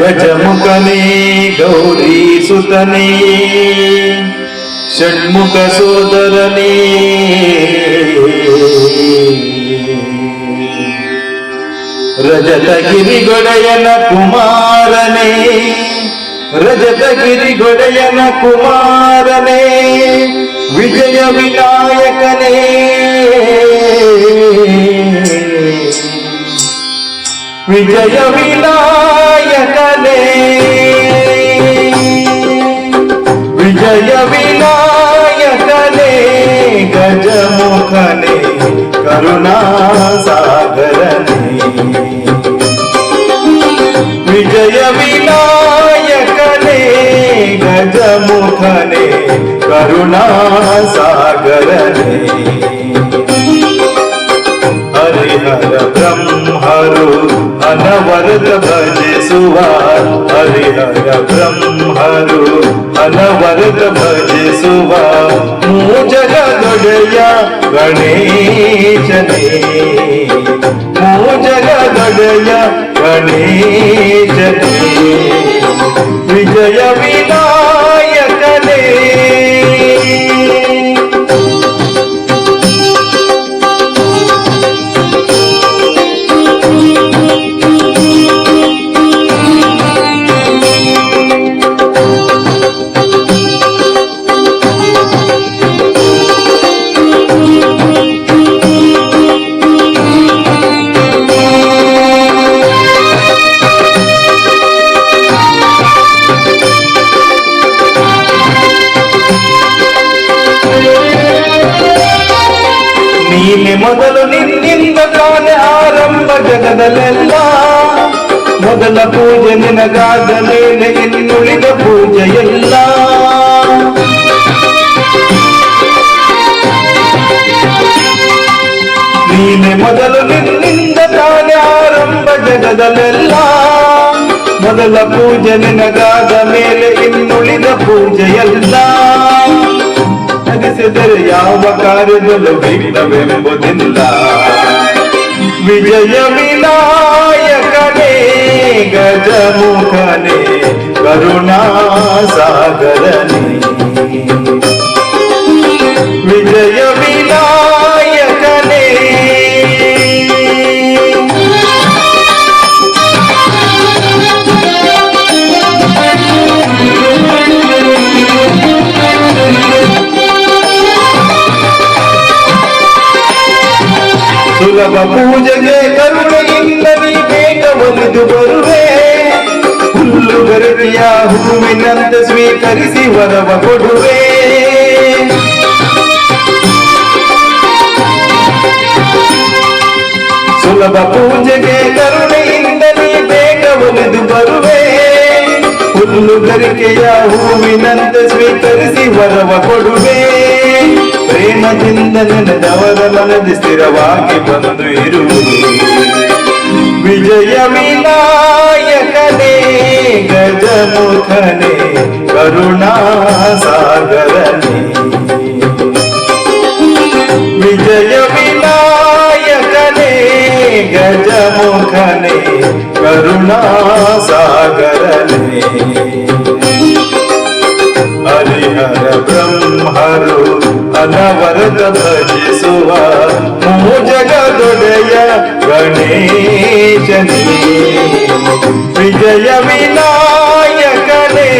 गजमुखने गौरीसुतने षण्मुखसोदरने रजतगिरिगोडयन कुमारने रजतगिरिगोडयन कुमारने विजय विनायकने విజయ వినాయకనే విజయ వినాయకనే గజముఖనే కరుణాసాగరనే. విజయ వినాయకనే గజముఖనే కరుణాసాగరనే. अनवरत भजे भज सुवार हरिहर ब्रह्मरु। अनवरत भजे सुवार मुँह जगदया गणेश ने मुँह जगदया गणेश ने विजय विना ನೀನೆ ಮೊದಲು ನಿನ್ನಿಂದ ತಾನೆ ಆರಂಭ ಜಗದಲ್ಲೆಲ್ಲ. ಮೊದಲ ಪೂಜೆ ನಿನಗಾದ ಮೇಲೆ ಇನ್ನುಳಿದ ಪೂಜೆ ಎಲ್ಲ. ನೀನೆ ಮೊದಲು ನಿನ್ನಿಂದ ತಾನೆ ಆರಂಭ ಜಗದಲ್ಲೆಲ್ಲ. ಮೊದಲ ಪೂಜೆ ನಿನಗಾದ ಮೇಲೆ ಇನ್ನುಳಿದ ಪೂಜೆಯಲ್ಲ ನಡೆಸಿದರೆ ಯಾವ ಕಾರ್ಯದಲ್ಲೂ ವಿಘ್ನವೆಂಬುದಿಲ್ಲ ವಿಜಯ ವಿನಾಯಕನೇ ಗಜಮುಖನೇ ಕರುಣಾ ಸಾಗರನೇ ಸುಲಭ ಪೂಜೆಗೆ ಕರುಣೆಯಿಂದ ನೀ ಬೇಗ ಒಲಿದು ಬರುವೆ. ಹುಲ್ಲು ಗರಡಿಯ ಹೂವಿನಂತೆ ಸ್ವೀಕರಿಸಿ ವರವ ಕೊಡುವೆ. ಸುಲಭ ಪೂಜೆಗೆ ಕರುಣೆಯಿಂದ ನೀ ಬೇಗ ಒಲಿದು ಬರುವೆ. ಹುಲ್ಲು ಗರಿಕೆಯ ಹೂವಿನಂತೆ ಸ್ವೀಕರಿಸಿ ವರವ ಕೊಡುವೆ. ಪ್ರೇಮದಿಂದ ನೆನೆದವರ ಮನದಿ ಸ್ಥಿರವಾಗಿ ಬಂದು ಇರುವುದು ವಿಜಯ ವಿನಾಯಕನೇ ಗಜಮುಖನೇ ಕರುಣಾ ಸಾಗರನೇ ವಿಜಯ ವಿನಾಯಕನೇ ಗಜಮುಖನೇ ಕರುಣಾ ಸಾಗರನೇ ನವರದ ಭಜಿಸುವ ಮೂಜಗದೊಡೆಯ ಗಣೇಶನೇ ವಿಜಯ ವಿನಾಯಕನೇ